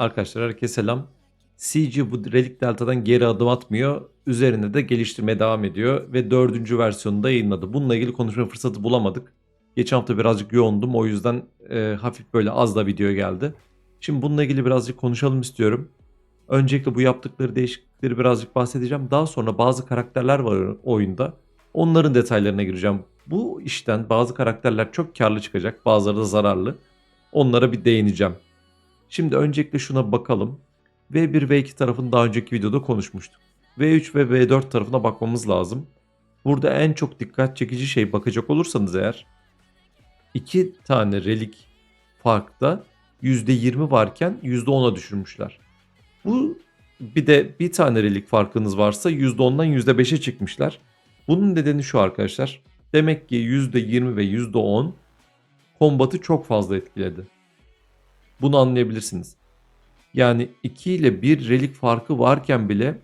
Arkadaşlar herkese selam. CG bu Relic Delta'dan geri adım atmıyor. Üzerinde de geliştirmeye devam ediyor ve dördüncü versiyonunu da yayınladı. Bununla ilgili konuşma fırsatı bulamadık. Geçen hafta birazcık yoğundum o yüzden e, hafif böyle az da video geldi. Şimdi bununla ilgili birazcık konuşalım istiyorum. Öncelikle bu yaptıkları değişiklikleri birazcık bahsedeceğim. Daha sonra bazı karakterler var oyunda. Onların detaylarına gireceğim. Bu işten bazı karakterler çok karlı çıkacak, bazıları da zararlı. Onlara bir değineceğim. Şimdi öncelikle şuna bakalım. V1 ve 2 tarafını daha önceki videoda konuşmuştuk. V3 ve V4 tarafına bakmamız lazım. Burada en çok dikkat çekici şey bakacak olursanız eğer iki tane relik farkta %20 varken %10'a düşürmüşler. Bu bir de bir tane relik farkınız varsa %10'dan %5'e çıkmışlar. Bunun nedeni şu arkadaşlar. Demek ki %20 ve %10 kombatı çok fazla etkiledi. Bunu anlayabilirsiniz. Yani 2 ile 1 relik farkı varken bile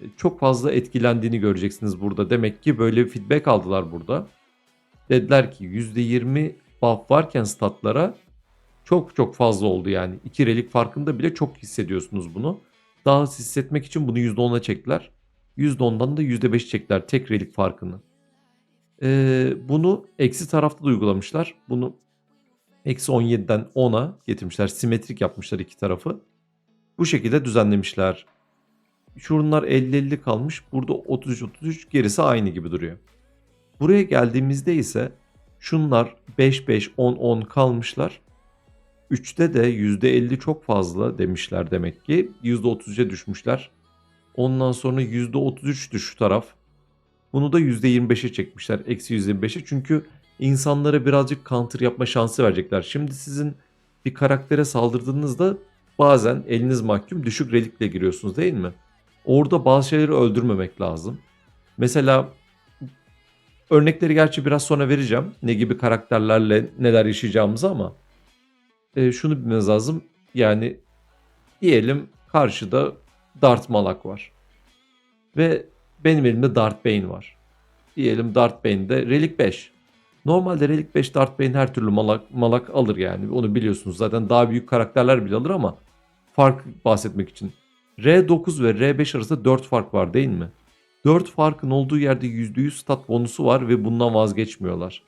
e, çok fazla etkilendiğini göreceksiniz burada. Demek ki böyle bir feedback aldılar burada. Dediler ki %20 buff varken statlara çok çok fazla oldu yani. 2 relik farkında bile çok hissediyorsunuz bunu. Daha hissetmek için bunu %10'a çektiler. %10'dan da %5 çektiler tek relik farkını. Ee, bunu eksi tarafta da uygulamışlar. Bunu eksi 17'den 10'a getirmişler. Simetrik yapmışlar iki tarafı. Bu şekilde düzenlemişler. Şunlar 50-50 kalmış. Burada 33-33 gerisi aynı gibi duruyor. Buraya geldiğimizde ise şunlar 5-5-10-10 kalmışlar. 3'te de %50 çok fazla demişler demek ki. %33'e düşmüşler. Ondan sonra %33'tü şu taraf. Bunu da %25'e çekmişler. Eksi %25'e. Çünkü insanlara birazcık counter yapma şansı verecekler. Şimdi sizin bir karaktere saldırdığınızda bazen eliniz mahkum düşük relikle giriyorsunuz değil mi? Orada bazı şeyleri öldürmemek lazım. Mesela örnekleri gerçi biraz sonra vereceğim. Ne gibi karakterlerle neler yaşayacağımızı ama e, şunu bilmeniz lazım. Yani diyelim karşıda Darth Malak var. Ve benim elimde Darth Bane var. Diyelim Darth Bane'de Relik 5. Normalde Relik 5 Darth Bane her türlü malak, malak alır yani. Onu biliyorsunuz. Zaten daha büyük karakterler bile alır ama fark bahsetmek için. R9 ve R5 arasında 4 fark var değil mi? 4 farkın olduğu yerde %100 stat bonusu var ve bundan vazgeçmiyorlar.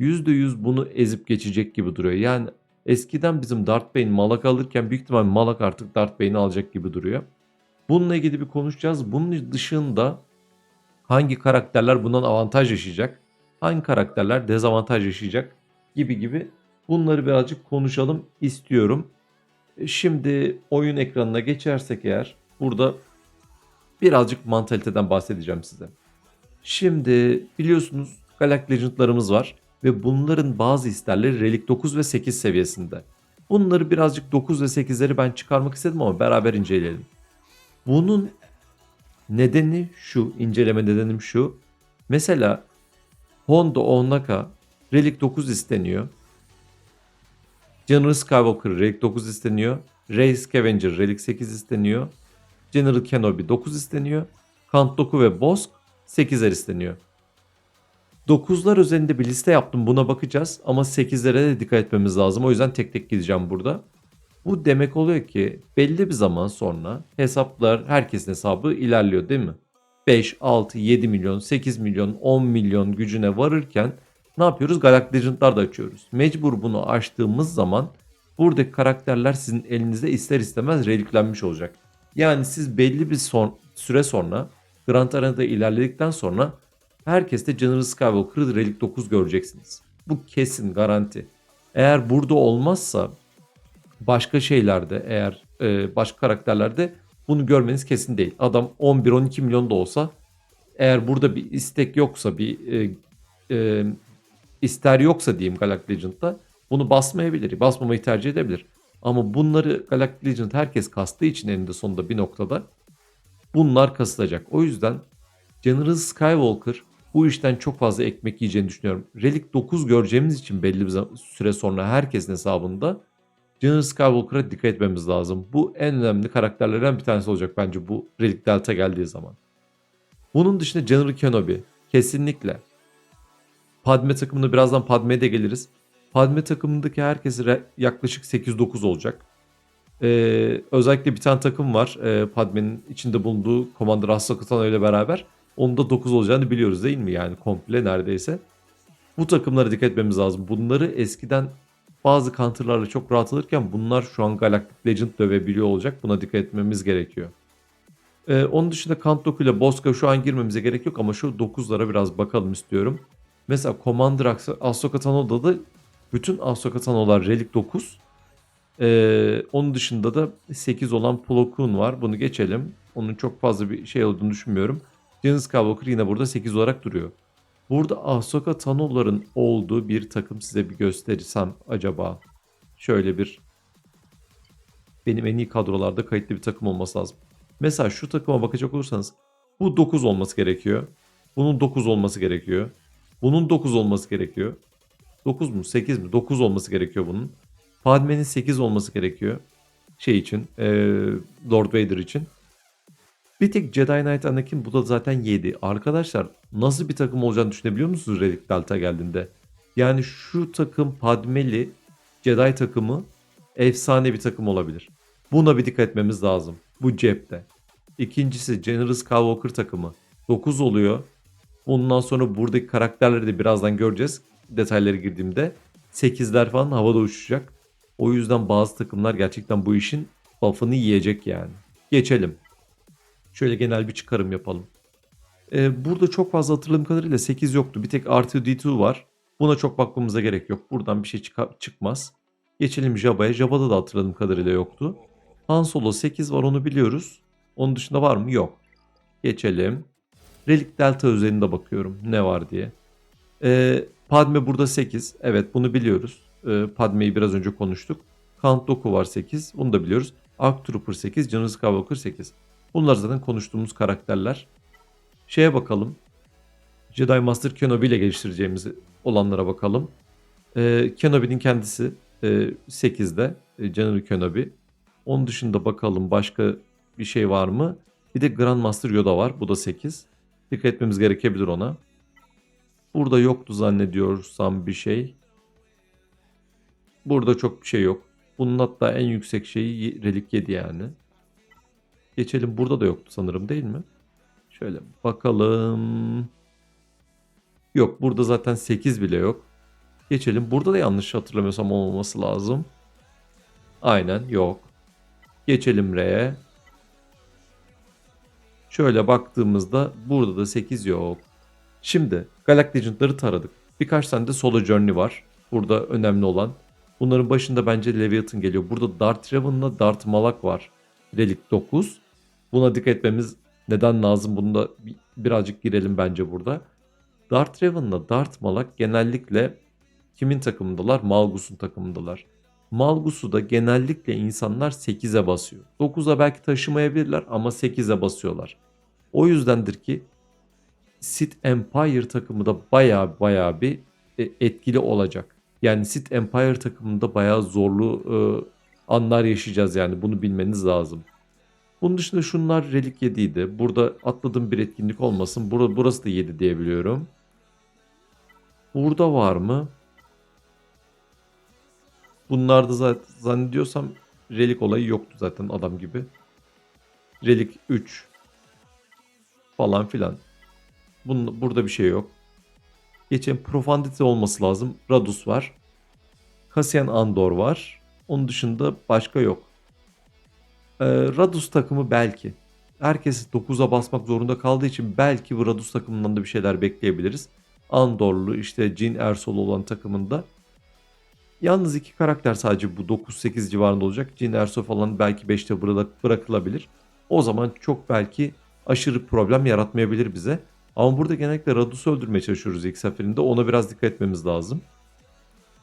%100 bunu ezip geçecek gibi duruyor. Yani eskiden bizim Darth Bane malak alırken büyük ihtimal malak artık Darth Bane'i alacak gibi duruyor. Bununla ilgili bir konuşacağız. Bunun dışında hangi karakterler bundan avantaj yaşayacak? Hangi karakterler dezavantaj yaşayacak? Gibi gibi bunları birazcık konuşalım istiyorum. Şimdi oyun ekranına geçersek eğer burada birazcık mantaliteden bahsedeceğim size. Şimdi biliyorsunuz Galactic Legend'larımız var ve bunların bazı isterleri Relic 9 ve 8 seviyesinde. Bunları birazcık 9 ve 8'leri ben çıkarmak istedim ama beraber inceleyelim. Bunun nedeni şu, inceleme nedenim şu. Mesela Honda Ohnaka Relic 9 isteniyor. General Skywalker Relic 9 isteniyor. Rey Scavenger Relic 8 isteniyor. General Kenobi 9 isteniyor. Count Dooku ve Bosk 8'ler isteniyor. 9'lar üzerinde bir liste yaptım buna bakacağız ama 8'lere de dikkat etmemiz lazım. O yüzden tek tek gideceğim burada. Bu demek oluyor ki belli bir zaman sonra hesaplar herkesin hesabı ilerliyor değil mi? 5, 6, 7 milyon, 8 milyon, 10 milyon gücüne varırken ne yapıyoruz? Galactic Legend'lar da açıyoruz. Mecbur bunu açtığımız zaman buradaki karakterler sizin elinizde ister istemez reliklenmiş olacak. Yani siz belli bir son, süre sonra Grand Arena'da ilerledikten sonra herkeste General Skywalker Relic 9 göreceksiniz. Bu kesin garanti. Eğer burada olmazsa başka şeylerde eğer e, başka karakterlerde bunu görmeniz kesin değil. Adam 11-12 milyon da olsa eğer burada bir istek yoksa bir e, e, ister yoksa diyeyim Galactic Legend'da bunu basmayabilir. Basmamayı tercih edebilir. Ama bunları Galactic Legend herkes kastığı için eninde sonunda bir noktada bunlar kasılacak. O yüzden General Skywalker bu işten çok fazla ekmek yiyeceğini düşünüyorum. Relic 9 göreceğimiz için belli bir süre sonra herkesin hesabında General Skywalker'a dikkat etmemiz lazım. Bu en önemli karakterlerden bir tanesi olacak bence bu Relic Delta geldiği zaman. Bunun dışında General Kenobi kesinlikle. Padme takımında birazdan Padme'ye de geliriz. Padme takımındaki herkes yaklaşık 8-9 olacak. Ee, özellikle bir tane takım var. Ee, Padme'nin içinde bulunduğu Commander Ahsoka ile beraber. Onun da 9 olacağını biliyoruz değil mi? Yani komple neredeyse. Bu takımlara dikkat etmemiz lazım. Bunları eskiden bazı counterlarla çok rahat alırken bunlar şu an Galactic Legend dövebiliyor olacak. Buna dikkat etmemiz gerekiyor. Ee, onun dışında Count Dooku ile Bosca şu an girmemize gerek yok ama şu 9'lara biraz bakalım istiyorum. Mesela Commander Ahso- Ahsoka Tano'da da bütün Ahsoka Tano'lar Relic 9. Ee, onun dışında da 8 olan Plo var. Bunu geçelim. Onun çok fazla bir şey olduğunu düşünmüyorum. Jyn Skywalker yine burada 8 olarak duruyor. Burada Ahsoka Tano'ların olduğu bir takım size bir gösterirsem acaba. Şöyle bir benim en iyi kadrolarda kayıtlı bir takım olması lazım. Mesela şu takıma bakacak olursanız bu 9 olması gerekiyor. Bunun 9 olması gerekiyor. Bunun 9 olması gerekiyor. 9 mu 8 mi? 9 olması gerekiyor bunun. Padme'nin 8 olması gerekiyor. Şey için. eee, Lord Vader için. Bir tek Jedi Knight Anakin bu da zaten 7. Arkadaşlar nasıl bir takım olacağını düşünebiliyor musunuz Relic Delta geldiğinde? Yani şu takım Padmeli Jedi takımı efsane bir takım olabilir. Buna bir dikkat etmemiz lazım. Bu cepte. İkincisi General Skywalker takımı. 9 oluyor. Ondan sonra buradaki karakterleri de birazdan göreceğiz. Detaylara girdiğimde. 8'ler falan havada uçacak. O yüzden bazı takımlar gerçekten bu işin buff'ını yiyecek yani. Geçelim. Şöyle genel bir çıkarım yapalım. Ee, burada çok fazla hatırladığım kadarıyla 8 yoktu. Bir tek R2D2 var. Buna çok bakmamıza gerek yok. Buradan bir şey çıka- çıkmaz. Geçelim Jaba'ya. Jaba'da da hatırladığım kadarıyla yoktu. Han Solo 8 var onu biliyoruz. Onun dışında var mı? Yok. Geçelim. Relic Delta üzerinde bakıyorum ne var diye. Ee, Padme burada 8. Evet bunu biliyoruz. Ee, Padme'yi biraz önce konuştuk. Count Dooku var 8. Bunu da biliyoruz. Arc Trooper 8. General Skywalker 8. Bunlar zaten konuştuğumuz karakterler. Şeye bakalım. Jedi Master Kenobi ile geliştireceğimiz olanlara bakalım. Ee, Kenobi'nin kendisi e, 8'de. E, General Kenobi. Onun dışında bakalım başka bir şey var mı? Bir de Grandmaster Yoda var. Bu da 8. Dikkat etmemiz gerekebilir ona. Burada yoktu zannediyorsam bir şey. Burada çok bir şey yok. Bunun hatta en yüksek şeyi Relic 7 yani. Geçelim. Burada da yoktu sanırım değil mi? Şöyle bakalım. Yok burada zaten 8 bile yok. Geçelim. Burada da yanlış hatırlamıyorsam olmaması lazım. Aynen yok. Geçelim R'ye. Şöyle baktığımızda burada da 8 yok. Şimdi Galactic Legend'ları taradık. Birkaç tane de Solo Journey var. Burada önemli olan. Bunların başında bence Leviathan geliyor. Burada Darth Revan'la Darth Malak var. Relic 9. Buna dikkat etmemiz neden lazım? Bunu da bir- birazcık girelim bence burada. Darth Revan'la Darth Malak genellikle kimin takımındalar? Malgus'un takımındalar. Malgus'u da genellikle insanlar 8'e basıyor. 9'a belki taşımayabilirler ama 8'e basıyorlar. O yüzdendir ki Sith Empire takımı da baya baya bir e, etkili olacak. Yani Sith Empire takımında baya zorlu e, anlar yaşayacağız yani bunu bilmeniz lazım. Bunun dışında şunlar Relic 7 idi. Burada atladığım bir etkinlik olmasın. Burada, burası da 7 diyebiliyorum. Burada var mı? Bunlarda zaten zannediyorsam Relic olayı yoktu zaten adam gibi. Relic 3 falan filan. Bunun, burada bir şey yok. Geçen Profundity olması lazım. Radus var. Cassian Andor var. Onun dışında başka yok. Ee, Radus takımı belki. Herkes 9'a basmak zorunda kaldığı için belki bu Radus takımından da bir şeyler bekleyebiliriz. Andorlu işte Jin Ersoy olan takımında. Yalnız iki karakter sadece bu 9-8 civarında olacak. Jin Ersoy falan belki 5'te bırak- bırakılabilir. O zaman çok belki aşırı problem yaratmayabilir bize. Ama burada genellikle Radus'u öldürmeye çalışıyoruz ilk seferinde. Ona biraz dikkat etmemiz lazım.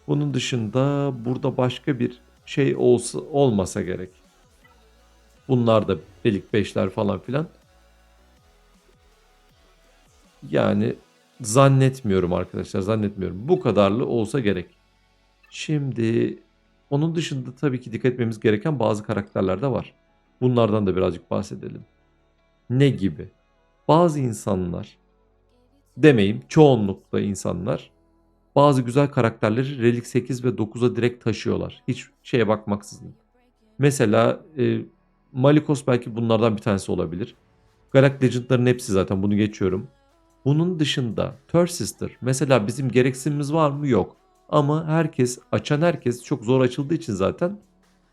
Bunun dışında burada başka bir şey olsa, olmasa gerek. Bunlar da belik 5'ler falan filan. Yani zannetmiyorum arkadaşlar zannetmiyorum. Bu kadarlı olsa gerek. Şimdi onun dışında tabii ki dikkat etmemiz gereken bazı karakterler de var. Bunlardan da birazcık bahsedelim. Ne gibi? Bazı insanlar demeyeyim çoğunlukla insanlar bazı güzel karakterleri Relic 8 ve 9'a direkt taşıyorlar. Hiç şeye bakmaksızın. Mesela e, Malikos belki bunlardan bir tanesi olabilir. Galactic Legend'ların hepsi zaten bunu geçiyorum. Bunun dışında Third Sister mesela bizim gereksinimiz var mı? Yok. Ama herkes açan herkes çok zor açıldığı için zaten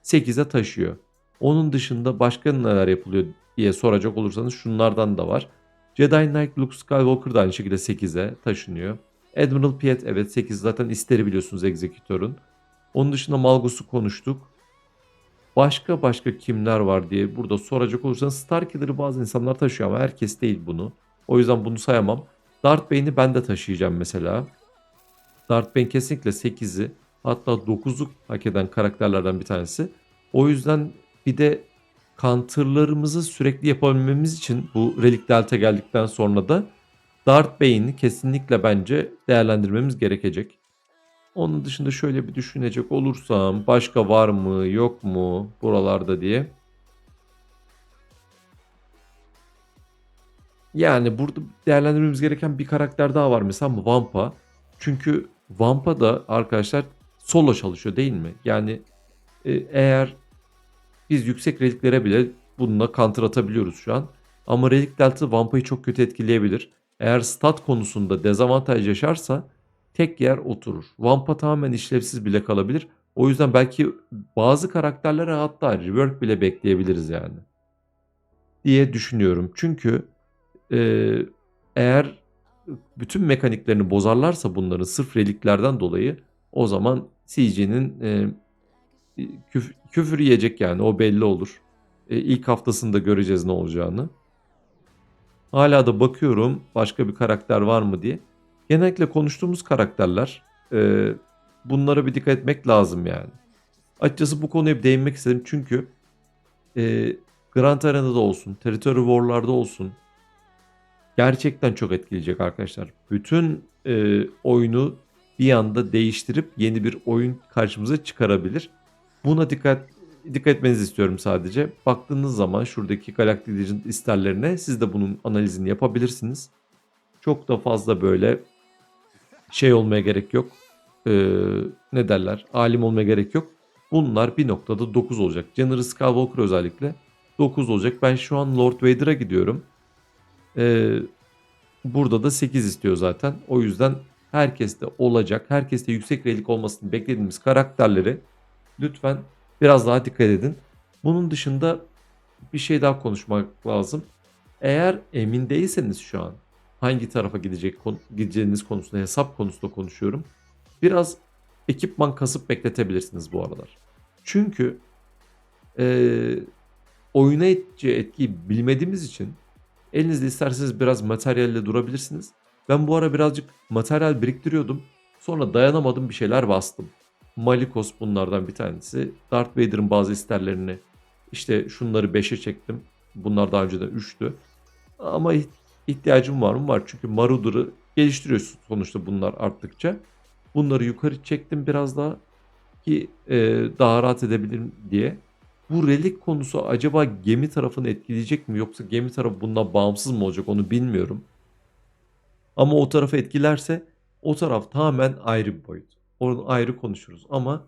8'e taşıyor. Onun dışında başka neler yapılıyor diye soracak olursanız şunlardan da var. Jedi Knight Luke Skywalker da aynı şekilde 8'e taşınıyor. Admiral Piet evet 8 zaten isteri biliyorsunuz Executor'un. Onun dışında Malgus'u konuştuk. Başka başka kimler var diye burada soracak olursanız Starkiller'ı bazı insanlar taşıyor ama herkes değil bunu. O yüzden bunu sayamam. Darth Bane'i ben de taşıyacağım mesela. Darth Bane kesinlikle 8'i hatta 9'u hak eden karakterlerden bir tanesi. O yüzden bir de counterlarımızı sürekli yapabilmemiz için bu Relic Delta geldikten sonra da Darth Bane'i kesinlikle bence değerlendirmemiz gerekecek. Onun dışında şöyle bir düşünecek olursam başka var mı yok mu buralarda diye. Yani burada değerlendirmemiz gereken bir karakter daha var mesela Vampa. Çünkü Vampa da arkadaşlar solo çalışıyor değil mi? Yani e, eğer biz yüksek reliklere bile bununla counter atabiliyoruz şu an. Ama relik delta Vampa'yı çok kötü etkileyebilir. Eğer stat konusunda dezavantaj yaşarsa tek yer oturur. Vampa tamamen işlevsiz bile kalabilir. O yüzden belki bazı karakterlere hatta rework bile bekleyebiliriz yani. Diye düşünüyorum. Çünkü e, eğer bütün mekaniklerini bozarlarsa bunların sırf reliklerden dolayı o zaman CG'nin e, küf, küfür yiyecek yani o belli olur. E, ilk haftasında göreceğiz ne olacağını. Hala da bakıyorum başka bir karakter var mı diye. Genellikle konuştuğumuz karakterler e, bunlara bir dikkat etmek lazım yani. Açıkçası bu konuya bir değinmek istedim çünkü e, Grand Arena'da olsun, Territory War'larda olsun gerçekten çok etkileyecek arkadaşlar. Bütün e, oyunu bir anda değiştirip yeni bir oyun karşımıza çıkarabilir. Buna dikkat dikkat etmenizi istiyorum sadece. Baktığınız zaman şuradaki Galactic Legend isterlerine siz de bunun analizini yapabilirsiniz. Çok da fazla böyle şey olmaya gerek yok. Ee, ne derler? Alim olmaya gerek yok. Bunlar bir noktada 9 olacak. General Skywalker özellikle 9 olacak. Ben şu an Lord Vader'a gidiyorum. Ee, burada da 8 istiyor zaten. O yüzden herkeste olacak. Herkeste yüksek relik olmasını beklediğimiz karakterleri lütfen biraz daha dikkat edin. Bunun dışında bir şey daha konuşmak lazım. Eğer emin değilseniz şu an hangi tarafa gidecek gideceğiniz konusunda hesap konusunda konuşuyorum. Biraz ekipman kasıp bekletebilirsiniz bu aralar. Çünkü e, oyuna edeceği etkiyi bilmediğimiz için elinizde isterseniz biraz materyalle durabilirsiniz. Ben bu ara birazcık materyal biriktiriyordum. Sonra dayanamadım bir şeyler bastım. Malikos bunlardan bir tanesi. Darth Vader'ın bazı isterlerini işte şunları 5'e çektim. Bunlar daha önceden 3'tü. Ama ihtiyacım var mı? Var. Çünkü Marauder'ı geliştiriyorsun sonuçta bunlar arttıkça. Bunları yukarı çektim biraz daha ki e, daha rahat edebilirim diye. Bu relik konusu acaba gemi tarafını etkileyecek mi yoksa gemi tarafı bundan bağımsız mı olacak onu bilmiyorum. Ama o tarafı etkilerse o taraf tamamen ayrı bir boyut. Onu ayrı konuşuruz ama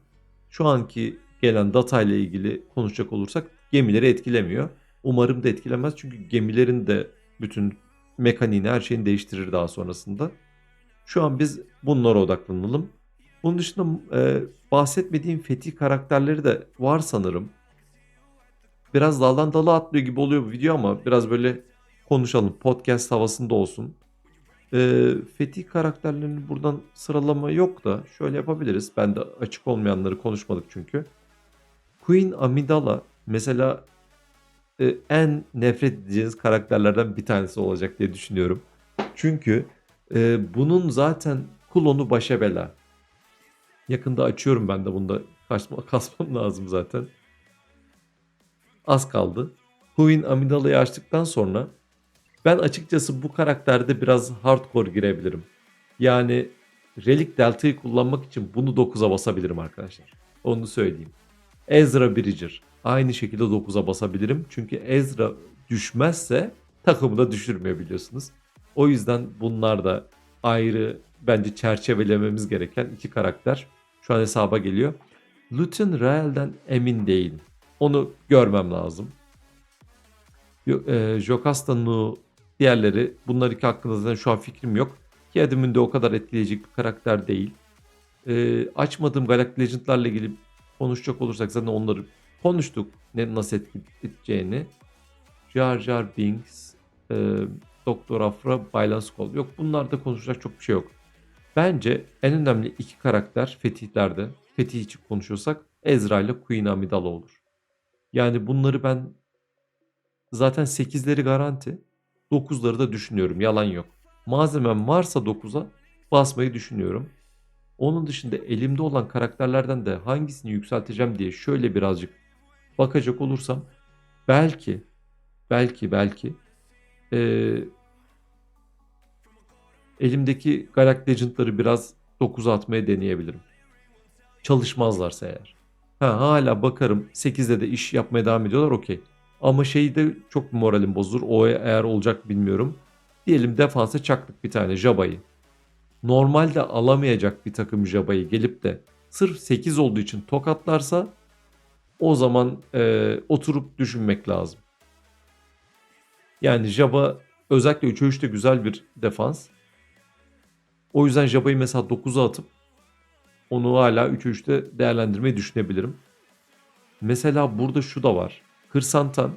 şu anki gelen data ile ilgili konuşacak olursak gemileri etkilemiyor. Umarım da etkilemez çünkü gemilerin de bütün mekaniğini her şeyini değiştirir daha sonrasında. Şu an biz bunlara odaklanalım. Bunun dışında e, bahsetmediğim fetih karakterleri de var sanırım. Biraz daldan dala atlıyor gibi oluyor bu video ama biraz böyle konuşalım. Podcast havasında olsun. E, fetih karakterlerini buradan sıralama yok da şöyle yapabiliriz. Ben de açık olmayanları konuşmadık çünkü. Queen Amidala mesela e, en nefret edeceğiniz karakterlerden bir tanesi olacak diye düşünüyorum. Çünkü e, bunun zaten klonu başa bela. Yakında açıyorum ben de bunda kaçma, kasmam lazım zaten. Az kaldı. Queen Amidala'yı açtıktan sonra ben açıkçası bu karakterde biraz hardcore girebilirim. Yani Relic Delta'yı kullanmak için bunu 9'a basabilirim arkadaşlar. Onu söyleyeyim. Ezra Bridger. Aynı şekilde 9'a basabilirim. Çünkü Ezra düşmezse takımı da düşürmüyor biliyorsunuz. O yüzden bunlar da ayrı bence çerçevelememiz gereken iki karakter. Şu an hesaba geliyor. Luton Rael'den emin değilim. Onu görmem lazım. E, Jocasta diğerleri bunlar iki hakkında zaten şu an fikrim yok. Ki Adam'ın de o kadar etkileyecek bir karakter değil. E, açmadığım Galactic Legend'larla ilgili konuşacak olursak zaten onları konuştuk. Ne, nasıl etki edeceğini. Jar Jar Binks, e, Doktor Afra, Baylan Skoll. Yok bunlarda konuşacak çok bir şey yok. Bence en önemli iki karakter fetihlerde, fetih için konuşuyorsak Ezra ile Queen Amidala olur. Yani bunları ben zaten 8'leri garanti, 9'ları da düşünüyorum. Yalan yok. Malzemem varsa 9'a basmayı düşünüyorum. Onun dışında elimde olan karakterlerden de hangisini yükselteceğim diye şöyle birazcık bakacak olursam belki belki belki eee, elimdeki Galactic Legend'ları biraz 9'a atmaya deneyebilirim. Çalışmazlarsa eğer. Ha, hala bakarım 8'de de iş yapmaya devam ediyorlar okey. Ama şeyde çok moralim bozulur. O eğer olacak bilmiyorum. Diyelim defansa çaktık bir tane Jaba'yı. Normalde alamayacak bir takım Jaba'yı gelip de sırf 8 olduğu için tokatlarsa o zaman e, oturup düşünmek lazım. Yani Jabba özellikle 3'e 3'te güzel bir defans. O yüzden Jaba'yı mesela 9'a atıp onu hala 3'e 3'te değerlendirmeyi düşünebilirim. Mesela burada şu da var. Hırsantan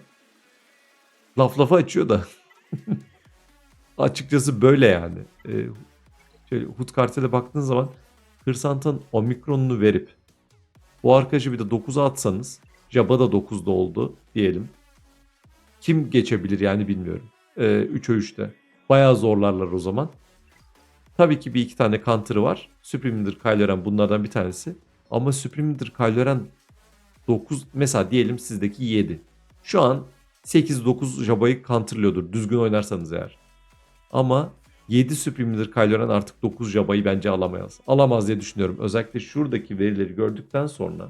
laf lafa açıyor da açıkçası böyle yani. Ee, şöyle Hut kartele baktığın zaman Hırsantan omikronunu verip bu arkadaşı bir de 9'a atsanız Jabba da 9'da oldu diyelim. Kim geçebilir yani bilmiyorum. Ee, 3'e 3'te. Bayağı zorlarlar o zaman. Tabii ki bir iki tane counter'ı var. Supreme'dir Kylo bunlardan bir tanesi. Ama Supreme'dir Kylo Ren 9 mesela diyelim sizdeki 7. Şu an 8-9 Jaba'yı counterlıyordur düzgün oynarsanız eğer. Ama 7 Supreme'dir Kylo artık 9 Jaba'yı bence alamaz. Alamaz diye düşünüyorum. Özellikle şuradaki verileri gördükten sonra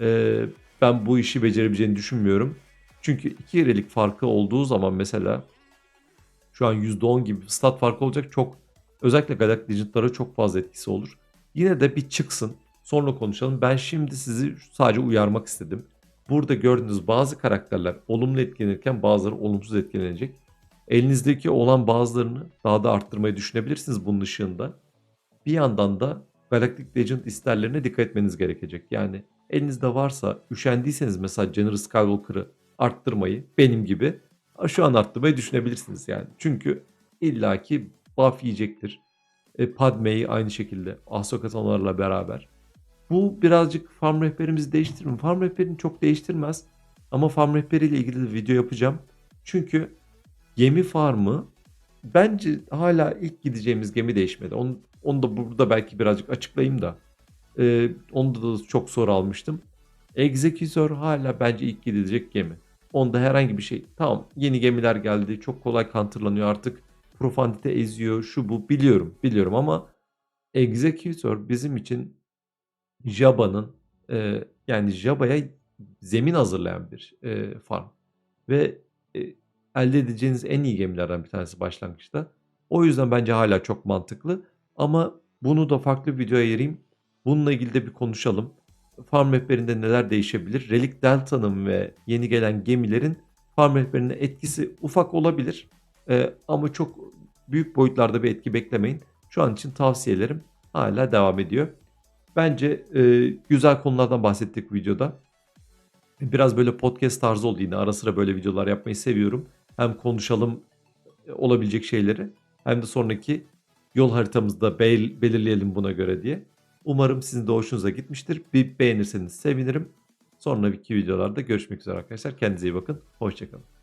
eee, ben bu işi becerebileceğini düşünmüyorum. Çünkü 2 yerelik farkı olduğu zaman mesela şu an %10 gibi stat farkı olacak. Çok özellikle Galactic Legend'lara çok fazla etkisi olur. Yine de bir çıksın. Sonra konuşalım. Ben şimdi sizi sadece uyarmak istedim. Burada gördüğünüz bazı karakterler olumlu etkilenirken bazıları olumsuz etkilenecek. Elinizdeki olan bazılarını daha da arttırmayı düşünebilirsiniz bunun ışığında. Bir yandan da Galactic Legend isterlerine dikkat etmeniz gerekecek. Yani elinizde varsa üşendiyseniz mesela General Skywalker'ı arttırmayı benim gibi şu an arttırmayı düşünebilirsiniz yani. Çünkü illaki buff yiyecektir. E, Padme'yi aynı şekilde Ahsoka Tano'larla beraber. Bu birazcık farm rehberimizi değiştirir mi? Farm rehberini çok değiştirmez. Ama farm rehberiyle ilgili de video yapacağım. Çünkü gemi farmı bence hala ilk gideceğimiz gemi değişmedi. Onu, onu da burada belki birazcık açıklayayım da. Ee, onda da çok soru almıştım. Executor hala bence ilk gidilecek gemi. Onda herhangi bir şey. Tamam yeni gemiler geldi. Çok kolay counterlanıyor artık. Profundite eziyor. Şu bu biliyorum. Biliyorum ama Executor bizim için Jaba'nın e, yani Jaba'ya zemin hazırlayan bir e, farm. Ve e, elde edeceğiniz en iyi gemilerden bir tanesi başlangıçta. O yüzden bence hala çok mantıklı. Ama bunu da farklı bir videoya ayırayım. Bununla ilgili de bir konuşalım. Farm rehberinde neler değişebilir? Relic Delta'nın ve yeni gelen gemilerin farm rehberine etkisi ufak olabilir. E, ama çok büyük boyutlarda bir etki beklemeyin. Şu an için tavsiyelerim hala devam ediyor. Bence e, güzel konulardan bahsettik videoda. Biraz böyle podcast tarzı oldu yine. Ara sıra böyle videolar yapmayı seviyorum. Hem konuşalım e, olabilecek şeyleri hem de sonraki yol haritamızda bel- belirleyelim buna göre diye. Umarım sizin de hoşunuza gitmiştir. Bir beğenirseniz sevinirim. Sonraki videolarda görüşmek üzere arkadaşlar. Kendinize iyi bakın. Hoşçakalın.